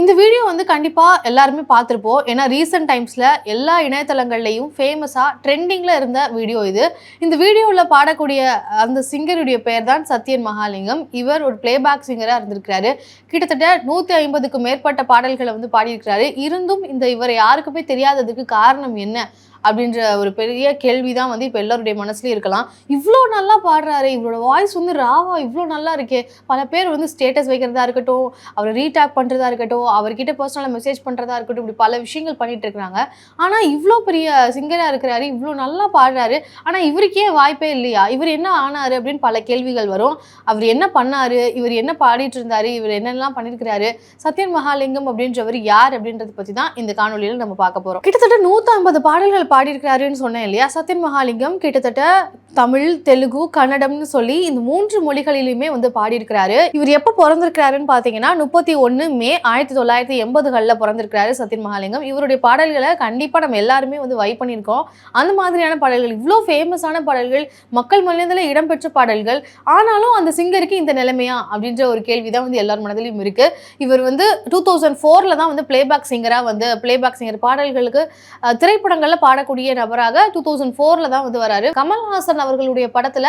இந்த வீடியோ வந்து கண்டிப்பாக எல்லாருமே பார்த்துருப்போம். ஏன்னா ரீசெண்ட் டைம்ஸில் எல்லா இணையதளங்கள்லையும் ஃபேமஸாக ட்ரெண்டிங்கில் இருந்த வீடியோ இது. இந்த வீடியோவில் பாடக்கூடிய அந்த சிங்கருடைய பேர் தான் சத்யன் மகாலிங்கம். இவர் ஒரு பிளேபேக் சிங்கராக இருந்திருக்கிறாரு. கிட்டத்தட்ட நூற்றி ஐம்பதுக்கு மேற்பட்ட பாடல்களை வந்து பாடியிருக்கிறாரு. இருந்தும் இந்த இவர் யாருக்குமே தெரியாததுக்கு காரணம் என்ன? அப்படின்ற ஒரு பெரிய கேள்வி தான் வந்து இப்போ எல்லாருடைய மனசுலயும் இருக்கலாம். இவ்வளோ நல்லா பாடுறாரு இவரோட வாய்ஸ் வந்து ராவா இவ்வளோ நல்லா இருக்கே. பல பேர் வந்து ஸ்டேட்டஸ் வைக்கிறதா இருக்கட்டும் அவரை ரீடாக் பண்ணுறதா இருக்கட்டும் அவர்கிட்ட பர்சனலாக மெசேஜ் பண்ணுறதா இருக்கட்டும் இப்படி பல விஷயங்கள் பண்ணிகிட்டு இருக்கிறாங்க ஆனால் இவ்வளோ பெரிய சிங்கராக இருக்கிறாரு இவ்வளோ நல்லா பாடுறாரு. ஆனால் இவருக்கே வாய்ப்பே இல்லையா? இவர் என்ன ஆனாரு அப்படின்னு பல கேள்விகள் வரும். அவர் என்ன பண்ணார்? இவர் என்ன பாடிட்டு இருந்தார்? இவர் என்னெல்லாம் பண்ணியிருக்கிறாரு சத்யன் மகாலிங்கம் அப்படின்றவர் யார் அப்படின்றத பற்றி தான் இந்த காணொலியில் நம்ம பார்க்க போகிறோம் கிட்டத்தட்ட நூற்றி ஐம்பது பாடல்கள் பாடியிருக்கிறாருன்னு சொன்னேன் இல்லையா? சத்யன் மகாலிங்கம் கிட்டத்தட்ட தமிழ் தெலுங்கு கன்னடம்னு சொல்லி இந்த மூன்று மொழிகளிலுமே வந்து பாடியிருக்கிறாரு. இவர் எப்போ பிறந்திருக்கிறாருன்னு பார்த்தீங்கன்னா முப்பத்தி ஒன்று மே ஆயிரத்தி தொள்ளாயிரத்தி எண்பதுகளில் பிறந்திருக்கிறாரு சத்யன் மகாலிங்கம். இவருடைய பாடல்களை கண்டிப்பாக நம்ம எல்லாருமே வந்து வை பண்ணியிருக்கோம். அந்த மாதிரியான பாடல்கள் இவ்வளோ ஃபேமஸான பாடல்கள் மக்கள் மனதில் இடம்பெற்ற பாடல்கள் ஆனாலும் அந்த சிங்கருக்கு இந்த நிலைமையா? அப்படின்ற ஒரு கேள்வி தான் வந்து எல்லார் மனதிலையும் இருக்கு. இவர் வந்து டூ தௌசண்ட் ஃபோரில் தான் வந்து பிளேபேக் சிங்கராக வந்து பிளேபேக் சிங்கர் பாடல்களுக்கு திரைப்படங்களில் பாட வரக்கூடிய நபராக டூ தௌசண்ட் ஃபோரில் தான் வந்து வராரு. கமல்ஹாசன் அவர்களுடைய படத்துல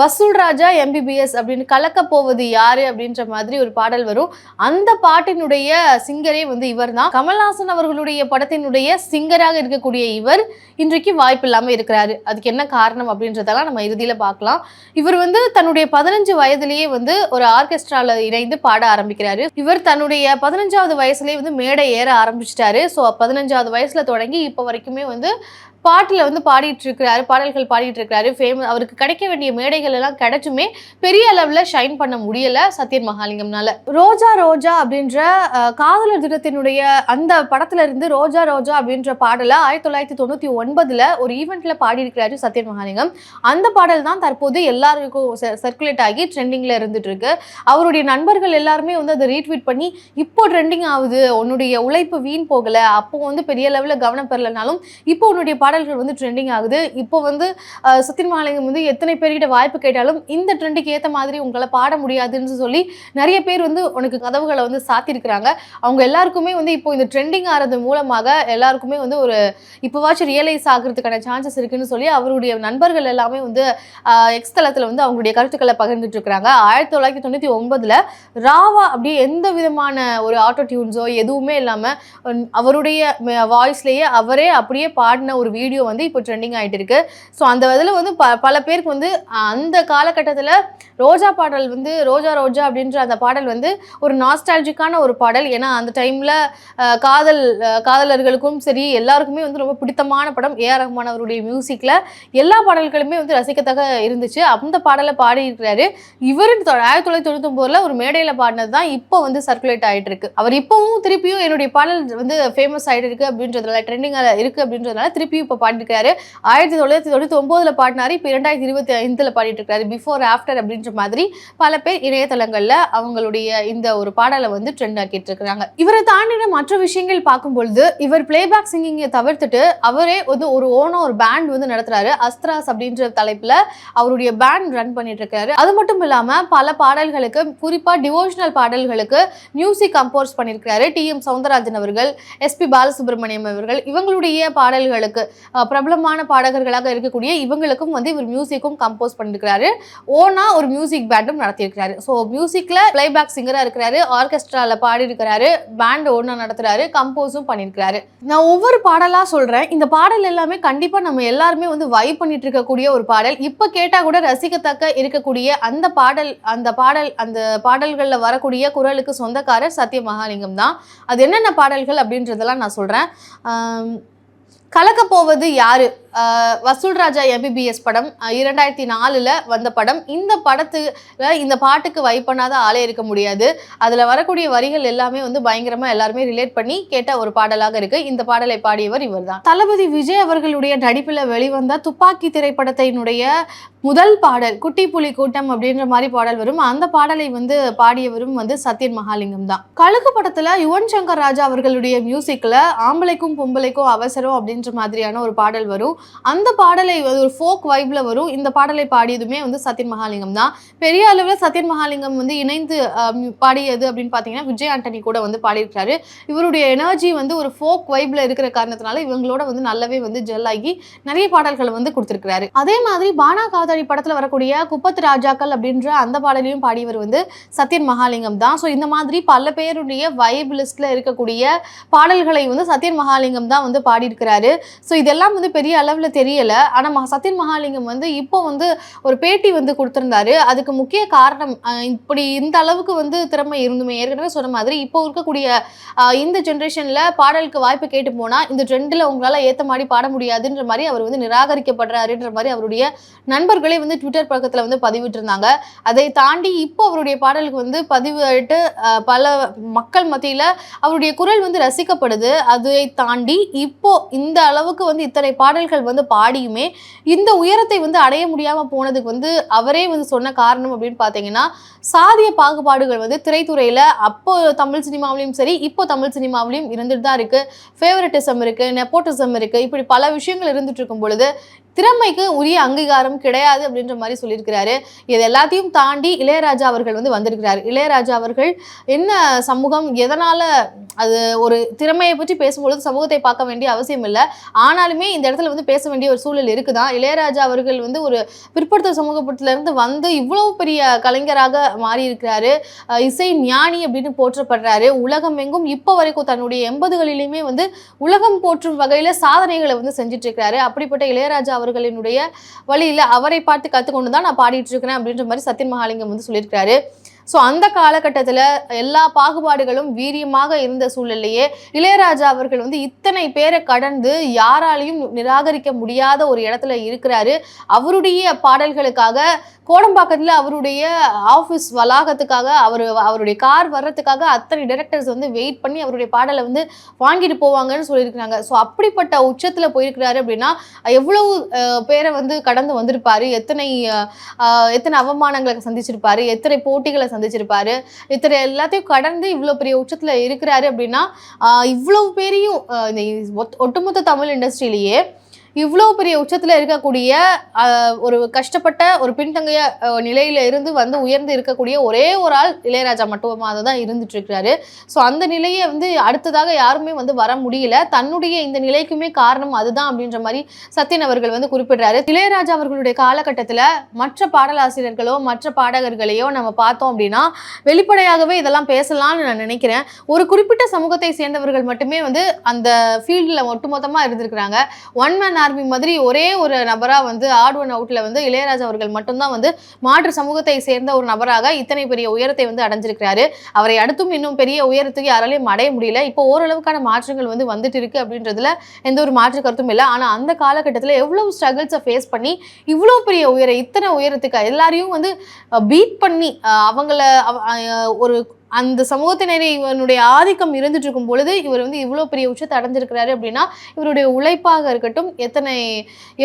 வசூல் ராஜா எம்பிபிஎஸ் அப்படின்னு கலக்க போவது யாரு அப்படின்ற மாதிரி ஒரு பாடல் வரும். அந்த பாட்டினுடைய சிங்கரே வந்து இவர் தான் கமல்ஹாசன் அவர்களுடைய படத்தினுடைய சிங்கராக இருக்கக்கூடிய இவர் இன்றைக்கு வாய்ப்பு இல்லாமல் இருக்கிறாரு. அதுக்கு என்ன காரணம் அப்படின்றதெல்லாம் நம்ம இறுதியில் பார்க்கலாம். இவர் வந்து தன்னுடைய பதினஞ்சு வயதிலேயே வந்து ஒரு ஆர்கெஸ்ட்ரால இணைந்து பாட ஆரம்பிக்கிறாரு. இவர் தன்னுடைய பதினஞ்சாவது வயசுலேயே வந்து மேடை ஏற ஆரம்பிச்சிட்டாரு. ஸோ பதினஞ்சாவது வயசுல தொடங்கி இப்போ வரைக்குமே வந்து பாட்டில் வந்து பாடிட்டு இருக்கிறாரு பாடல்கள் பாடிட்டு இருக்கிறாரு ஃபேம அவருக்கு கிடைக்க வேண்டிய மேடைகள் எல்லாம் கிடைச்சுமே பெரிய அளவில் ஷைன் பண்ண முடியல சத்யன் மகாலிங்கம்னால. ரோஜா ரோஜா அப்படின்ற காதலர் தினத்தினுடைய அந்த படத்துல இருந்து ரோஜா ரோஜா அப்படின்ற பாடலை ஆயிரத்தி தொள்ளாயிரத்தி தொண்ணூற்றி ஒன்பதில் ஒரு ஈவெண்ட்ல பாடியிருக்கிறாரு சத்யன் மகாலிங்கம். அந்த பாடல் தான் தற்போது எல்லாருக்கும் சர்க்குலேட் ஆகி ட்ரெண்டிங்ல இருந்துட்டு இருக்கு அவருடைய நண்பர்கள் எல்லாருமே வந்து அதை ரீட்வீட் பண்ணி இப்போ ட்ரெண்டிங் ஆகுது உன்னுடைய உழைப்பு வீண் போகலை அப்போ வந்து பெரிய லெவலில் கவனம் பெறலைனாலும் இப்போ உன்னுடைய பாடல் பாடல்கள் வந்து ட்ரெண்டிங் ஆகுது. இப்போ வந்து சுத்தின் மாலையம் வந்து எத்தனை பேர்கிட்ட வாய்ப்பு கேட்டாலும் இந்த ட்ரெண்டுக்கு ஏற்ற மாதிரி உங்களால் பாட முடியாதுன்னு சொல்லி நிறைய பேர் வந்து உனக்கு கதவுகளை வந்து சாத்தியிருக்கிறாங்க அவங்க எல்லாருக்குமே வந்து இப்போ இந்த ட்ரெண்டிங் ஆகிறது மூலமாக எல்லாருக்குமே வந்து ஒரு இப்போவாச்சும் ரியலைஸ் ஆகிறதுக்கான சான்சஸ் இருக்குன்னு சொல்லி அவருடைய நண்பர்கள் எல்லாமே வந்து எக்ஸ் தளத்தில் வந்து அவங்களுடைய கருத்துக்களை பகிர்ந்துட்டு இருக்கிறாங்க. ஆயிரத்தி தொள்ளாயிரத்தி தொண்ணூற்றி ஒன்பதில் ராவா அப்படியே எந்த விதமான ஒரு ஆட்டோ டியூன்ஸோ எதுவுமே இல்லாமல் அவருடைய வாய்ஸ்லேயே அவரே அப்படியே பாடின ஒரு வீடியோ வந்து இப்போ ட்ரெண்டிங் ஆகிட்டு இருக்கு ஸோ அந்த இதில் வந்து ப பல பேருக்கு வந்து அந்த காலகட்டத்தில் ரோஜா பாடல் வந்து ரோஜா ரோஜா அப்படின்ற அந்த பாடல் வந்து ஒரு நாஸ்டாலஜிக்கான ஒரு பாடல். ஏன்னா அந்த டைமில் காதல் காதலர்களுக்கும் சரி எல்லாருக்குமே வந்து ரொம்ப பிடித்தமான படம் ஏஆர் ரஹ்மான் அவருடைய மியூசிக்கில் எல்லா பாடல்களுமே வந்து ரசிக்கத்தக்க இருந்துச்சு. அந்த பாடலை பாடியிருக்கிறாரு. இவர் ஆயிரத்தி தொள்ளாயிரத்தி தொண்ணூத்தொம்போதில் ஒரு மேடையில் பாடினது தான் இப்போ வந்து சர்க்குலேட் ஆகிட்டு இருக்கு அவர் இப்போவும் திருப்பியும் என்னுடைய பாடல் வந்து ஃபேமஸ் ஆகிட்டு இருக்கு அப்படின்றதுனால ட்ரெண்டிங்காக இருக்குது அப்படின்றதுனால திருப்பியும் இப்போ பாடிருக்காரு ஆயிரத்தி தொள்ளாயிரத்தி தொண்ணூற்றி ஒம்போதில் பாடினாரு இப்போ இரண்டாயிரத்தி இருபத்தி ஐந்தில் பாடிட்டு இருக்காரு பிஃபோர் ஆஃப்டர் அப்படின்ற மாதிரி பல பேர் இணையதளங்களில் அவங்களுடைய இந்த ஒரு பாடலை வந்து ட்ரெண்ட் ஆக்கிட்டு இருக்கிறாங்க இவரை தாண்டின மற்ற விஷயங்கள் பார்க்கும்பொழுது இவர் பிளேபேக் சிங்கிங்கை தவிர்த்துட்டு அவரே வந்து ஒரு ஓன ஒரு பேண்ட் வந்து நடத்துறாரு. அஸ்திராஸ் அப்படின்ற தலைப்புல அவருடைய பேண்ட் ரன் பண்ணிட்டு இருக்காரு அது மட்டும் இல்லாம பல பாடல்களுக்கு குறிப்பா டிவோஷனல் பாடல்களுக்கு மியூசிக் கம்போஸ் பண்ணியிருக்கிறாரு டி எம் சவுந்தரராஜன் அவர்கள் எஸ்பி பாலசுப்ரமணியம் அவர்கள் இவங்களுடைய பாடல்களுக்கு பிரபலமான பாடகர்களாக இருக்கக்கூடிய இவங்களுக்கும் வந்து இவர் மியூசிக்கும் கம்போஸ் பண்ணிருக்கிறாரு. ஓனா ஒரு மியூசிக் பேண்டும் நடத்தியிருக்கிறாரு. ஸோ மியூசிக்ல பிளேபேக் சிங்கரா இருக்கிறாரு ஆர்கெஸ்ட்ராவில் பாடி இருக்கிறாரு பேண்ட் ஓனா நடத்துறாரு கம்போஸும் பண்ணியிருக்கிறாரு நான் ஒவ்வொரு பாடலா சொல்றேன். இந்த பாடல் எல்லாமே கண்டிப்பா நம்ம எல்லாருமே வந்து வைப் பண்ணிட்டு இருக்கக்கூடிய ஒரு பாடல். இப்போ கேட்டா கூட ரசிக்கத்தக்க இருக்கக்கூடிய அந்த பாடல் அந்த பாடல் அந்த பாடல்களில் வரக்கூடிய குரலுக்கு சொந்தக்காரர் சத்ய மகாலிங்கம் தான். அது என்னென்ன பாடல்கள் அப்படின்றதெல்லாம் நான் சொல்றேன். கலக்கப்போவது கலக்க போவது யாரு? வசூல் ராஜா எம்பிபிஎஸ் படம் இரண்டாயிரத்தி நாலில் வந்த படம். இந்த படத்துல இந்த பாட்டுக்கு வைப் பண்ணாத ஆளே இருக்க முடியாது. அதில் வரக்கூடிய வரிகள் எல்லாமே வந்து பயங்கரமாக எல்லாருமே ரிலேட் பண்ணி கேட்ட ஒரு பாடலாக இருக்கு. இந்த பாடலை பாடியவர் இவர்தான். தளபதி விஜய் அவர்களுடைய நடிப்பில் வெளிவந்த துப்பாக்கி திரைப்படத்தினுடைய முதல் பாடல் குட்டி புலி கூட்டம் அப்படின்ற மாதிரி பாடல் வரும். அந்த பாடலை வந்து பாடியவரும் வந்து சத்யன் மகாலிங்கம் தான். கழுகு படத்தில் யுவன் சங்கர் ராஜா அவர்களுடைய மியூசிக்கில் ஆம்பளைக்கும் பொம்பளைக்கும் அவசரம் அப்படின்ற மாதிரியான ஒரு பாடல் வரும். அந்த பாடலை ஒரு ஃபோக் வைப்ல வரும். இந்த பாடலை பாடியதுமே வந்து சத்யன் மகாலிங்கம் தான். பெரிய அளவில் சத்யன் மகாலிங்கம் வந்து இணைந்து பாடியது அப்படின்னு பார்த்தீங்கன்னா விஜய் ஆண்டனி கூட வந்து பாடியிருக்காரு. இவருடைய எனர்ஜி வந்து ஒரு ஃபோக் வைப்ல இருக்கிற காரணத்தினால இவங்களோட வந்து நல்லாவே வந்து ஜெல் ஆகி நிறைய பாடல்களை வந்து கொடுத்துருக்காரு அதே மாதிரி பானா காதாரி படத்தில் வரக்கூடிய குப்பத்து ராஜாக்கள் அப்படின்ற அந்த பாடலையும் பாடியவர் வந்து சத்யன் மகாலிங்கம் தான். ஸோ இந்த மாதிரி பல பேருடைய வைப் லிஸ்ட்ல இருக்கக்கூடிய பாடல்களை வந்து சத்யன் மகாலிங்கம் தான் வந்து பாடியிருக்கிறாரு. ஸோ இதெல்லாம் வந்து பெரிய அளவு அளவில் தெரியல. ஆனால் சத்தியன் சத்யன் மகாலிங்கம் வந்து இப்போ வந்து ஒரு பேட்டி வந்து கொடுத்துருந்தாரு. அதுக்கு முக்கிய காரணம் இப்படி இந்த அளவுக்கு வந்து திறமை இருந்துமே. ஏற்கனவே சொன்ன மாதிரி இப்போ இருக்கக்கூடிய இந்த ஜென்ரேஷனில் பாடலுக்கு வாய்ப்பு கேட்டு போனால் இந்த ட்ரெண்டில் உங்களால் ஏற்ற மாதிரி பாட முடியாதுன்ற மாதிரி அவர் வந்து நிராகரிக்கப்படுறாருன்ற மாதிரி அவருடைய நண்பர்களே வந்து ட்விட்டர் பக்கத்தில் வந்து பதிவிட்டிருந்தாங்க. அதை தாண்டி இப்போ அவருடைய பாடலுக்கு வந்து பதிவிட்டு பல மக்கள் மத்தியில் அவருடைய குரல் வந்து ரசிக்கப்படுது. அதை தாண்டி இப்போ இந்த அளவுக்கு வந்து இத்தனை பாடல்கள் வந்து பாடியுமே இந்த உயரத்தை வந்து அடைய முடியாமல் போனதுக்கு வந்து அவரே வந்து சொன்ன காரணம் அப்படின்னு பார்த்தீங்கன்னா சாதிய பாகுபாடுகள் வந்து திரைத்துறையில் அப்போ தமிழ் சினிமாவிலையும் சரி இப்போ தமிழ் சினிமாவிலையும் இருந்துட்டு தான் இருக்கு. ஃபேவரட்டிசம் இருக்கு நெப்போட்டிசம் இருக்கு இப்படி பல விஷயங்கள் இருந்துட்டு இருக்கும் பொழுது திறமைக்கு உரிய அங்கீகாரம் கிடையாது அப்படின்ற மாதிரி சொல்லியிருக்கிறாரு. இது எல்லாத்தையும் தாண்டி இளையராஜா அவர்கள் வந்து வந்திருக்கிறார். இளையராஜா அவர்கள் என்ன சமூகம் எதனால அது ஒரு திறமையை பற்றி பேசும்பொழுது சமூகத்தை பார்க்க வேண்டிய அவசியம் இல்லை. ஆனாலுமே இந்த இடத்துல வந்து பேச வேண்டிய ஒரு சூழல் இருக்குதான் இளையராஜா அவர்கள் வந்து ஒரு பிற்படுத்த சமூகத்துல வந்து இவ்வளவு பெரிய கலைஞராக மாறியிருக்கிறாரு. இசை ஞானி அப்படின்னு போற்றப்படுறாரு. உலகம் எங்கும் இப்போ வரைக்கும் தன்னுடைய எண்பதுகளிலுமே வந்து உலகம் போற்றும் வகையில் சாதனைகளை வந்து செஞ்சுட்டு இருக்கிறாரு. அப்படிப்பட்ட இளையராஜா அவர்களினுடைய வழியில் அவரை பார்த்து கற்றுக்கொண்டு தான் நான் பாடிட்டு இருக்கிறேன் அப்படின்ற மாதிரி சத்தியன் மகாலிங்கம் வந்து சொல்லியிருக்கிறாரு. ஸோ அந்த காலகட்டத்தில் எல்லா பாகுபாடுகளும் வீரியமாக இருந்த சூழல்லையே இளையராஜா அவர்கள் வந்து இத்தனை பேரை கடந்து யாராலையும் நிராகரிக்க முடியாத ஒரு இடத்துல இருக்கிறாரு. அவருடைய பாடல்களுக்காக கோடம்பாக்கத்தில் அவருடைய ஆஃபீஸ் வளாகத்துக்காக அவர் அவருடைய கார் வர்றதுக்காக அத்தனை டைரக்டர்ஸ் வந்து வெயிட் பண்ணி அவருடைய பாடலை வந்து வாங்கிட்டு போவாங்கன்னு சொல்லியிருக்கிறாங்க. ஸோ அப்படிப்பட்ட உச்சத்தில் போயிருக்கிறாரு அப்படின்னா எவ்வளவு பேரை வந்து கடந்து வந்திருப்பாரு? எத்தனை எத்தனை அவமானங்களை சந்திச்சிருப்பாரு? எத்தனை போட்டிகளை சந்திச்சிருப்பாரு. இத்தனை எல்லாத்தையும் கடந்து இவ்வளோ பெரிய உச்சத்தில் இருக்கிறாரு அப்படின்னா இவ்வளவு பேரையும் இந்த ஒட்டுமொத்த தமிழ் இண்டஸ்ட்ரியிலேயே இவ்வளோ பெரிய உச்சத்தில் இருக்கக்கூடிய ஒரு கஷ்டப்பட்ட ஒரு பின்தங்கிய நிலையில இருந்து வந்து உயர்ந்து இருக்கக்கூடிய ஒரே ஒரு ஆள் இளையராஜா மட்டுமாக தான் இருந்துட்டு இருக்கிறாரு ஸோ அந்த நிலையை வந்து அடுத்ததாக யாருமே வந்து வர முடியல. தன்னுடைய இந்த நிலைக்குமே காரணம் அதுதான் அப்படின்ற மாதிரி சத்யன் அவர்கள் வந்து குறிப்பிடுறாரு. இளையராஜா அவர்களுடைய காலகட்டத்தில் மற்ற பாடலாசிரியர்களோ மற்ற பாடகர்களையோ நம்ம பார்த்தோம் அப்படின்னா வெளிப்படையாகவே இதெல்லாம் பேசலாம்னு நான் நினைக்கிறேன். ஒரு குறிப்பிட்ட சமூகத்தை சேர்ந்தவர்கள் மட்டுமே வந்து அந்த ஃபீல்டில் ஒட்டுமொத்தமாக இருந்திருக்கிறாங்க. ஒன் மேன் ஆர்மி மாதிரி ஒரே ஒரு நபராக வந்து ஆட் ஒன் அவுட்டில் வந்து இளையராஜா அவர்கள் மட்டும்தான் வந்து மாற்று சமூகத்தை சேர்ந்த ஒரு நபராக இத்தனை பெரிய உயரத்தை வந்து அடைஞ்சிருக்கிறாரு. அவரை அடுத்தும் இன்னும் பெரிய உயரத்துக்கு யாராலையும் அடைய முடியல. இப்போ ஓரளவுக்கான மாற்றங்கள் வந்து வந்துட்டு இருக்கு அப்படின்றதுல எந்த ஒரு மாற்று கருத்தும் இல்லை. ஆனால் அந்த காலகட்டத்தில் எவ்வளவு ஸ்ட்ரகிள்ஸை ஃபேஸ் பண்ணி இவ்வளோ பெரிய உயர இத்தனை உயரத்துக்கு எல்லாரையும் வந்து பீட் பண்ணி அவங்கள ஒரு அந்த சமூகத்தினரை இவனுடைய ஆதிக்கம் இருந்துட்டு இருக்கும் பொழுது இவர் வந்து இவ்வளோ பெரிய உச்சத்தை அடைஞ்சிருக்கிறாரு அப்படின்னா இவருடைய உழைப்பாக இருக்கட்டும் எத்தனை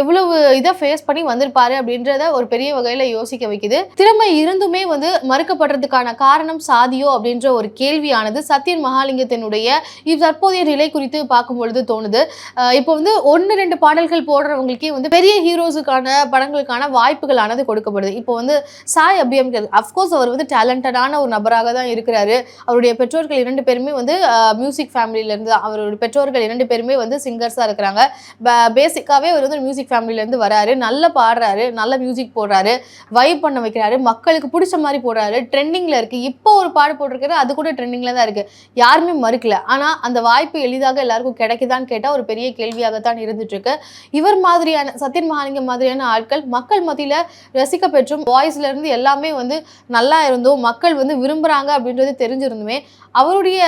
எவ்வளவு இதை ஃபேஸ் பண்ணி வந்திருப்பாரு அப்படின்றத ஒரு பெரிய வகையில் யோசிக்க வைக்குது. திறமை இருந்துமே வந்து மறுக்கப்படுறதுக்கான காரணம் சாதியோ அப்படின்ற ஒரு கேள்வியானது சத்யன் மகாலிங்கத்தினுடைய இவ் தற்போதைய நிலை குறித்து பார்க்கும் பொழுது தோணுது. இப்போ வந்து ஒன்று ரெண்டு பாடல்கள் போடுறவங்களுக்கே வந்து பெரிய ஹீரோஸுக்கான படங்களுக்கான வாய்ப்புகளானது கொடுக்கப்படுது. இப்போ வந்து சாய் அபியம் அஃப்கோர்ஸ் அவர் வந்து டேலண்டடான ஒரு நபராக தான் இருக்கிறாரு. அவருடைய பெற்றோர்கள் இரண்டு பேருமே வந்து மியூசிக் ஃபேமிலியிலேருந்து அவருடைய பெற்றோர்கள் இரண்டு பேருமே வந்து சிங்கர்ஸாக இருக்கிறாங்க. பேசிக்காகவே அவர் வந்து மியூசிக் ஃபேமிலியிலேருந்து வராரு. நல்லா பாடுறாரு. நல்ல மியூசிக் போடுறாரு. வைப் பண்ண வைக்கிறாரு. மக்களுக்கு பிடிச்ச மாதிரி போடுறாரு. ட்ரெண்டிங்கில் இருக்குது இப்போ ஒரு பாடு போட்டிருக்காரு. அது கூட ட்ரெண்டிங்கில் தான் இருக்குது யாருமே மறுக்கல. ஆனால் அந்த வாய்ப்பு எளிதாக எல்லாருக்கும் கிடைக்குதான்னு கேட்டால் ஒரு பெரிய கேள்வியாகத்தான் இருந்துட்டு இருக்கு இவர் மாதிரியான சத்யன் மகாலிங்கம் மாதிரியான ஆட்கள் மக்கள் மத்தியில் ரசிக்க பெற்றும் வாய்ஸ்ல இருந்து எல்லாமே வந்து நல்லா இருந்தும் மக்கள் வந்து விரும்புறாங்க அப்படின்றது தெரிஞ்சிருந்துமே. அவருடைய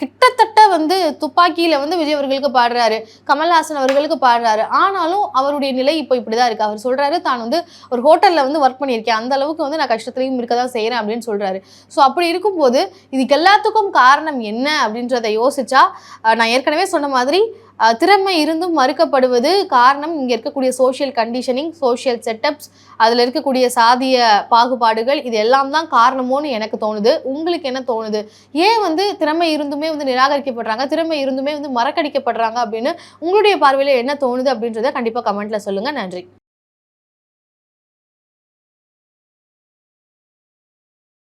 கிட்டத்தட்ட வந்து துப்பாக்கியில வந்து விஜய் அவர்களுக்கு பாடுறாரு கமல்ஹாசன் அவர்களுக்கு பாடுறாரு. ஆனாலும் அவருடைய நிலை இப்போ இப்படிதான் இருக்கு. அவர் சொல்றாரு தான் வந்து ஒரு ஹோட்டல்ல வந்து ஒர்க் பண்ணியிருக்கேன். அந்த அளவுக்கு வந்து நான் கஷ்டத்துலையும் இருக்க தான் செய்கிறேன் அப்படின்னு சொல்றாரு. ஸோ அப்படி இருக்கும்போது இதுக்கு எல்லாத்துக்கும் காரணம் என்ன அப்படின்றத யோசிச்சா நான் ஏற்கனவே சொன்ன மாதிரி திறமை இருந்தும் மறுக்கப்படுவது காரணம் இங்கே இருக்கக்கூடிய சோஷியல் கண்டிஷனிங் சோஷியல் செட்டப்ஸ் அதில் இருக்கக்கூடிய சாதிய பாகுபாடுகள் இது எல்லாம் தான் காரணமோன்னு எனக்கு தோணுது. உங்களுக்கு என்ன தோணுது? ஏன் வந்து திறமை இருந்துமே வந்து நிராகரிக்கப்படுறாங்க? திறமை இருந்துமே வந்து மறக்கடிக்கப்படுறாங்க அப்படின்னு உங்களுடைய பார்வையில் என்ன தோணுது அப்படின்றத கண்டிப்பாக கமெண்ட்டில் சொல்லுங்கள் நன்றி.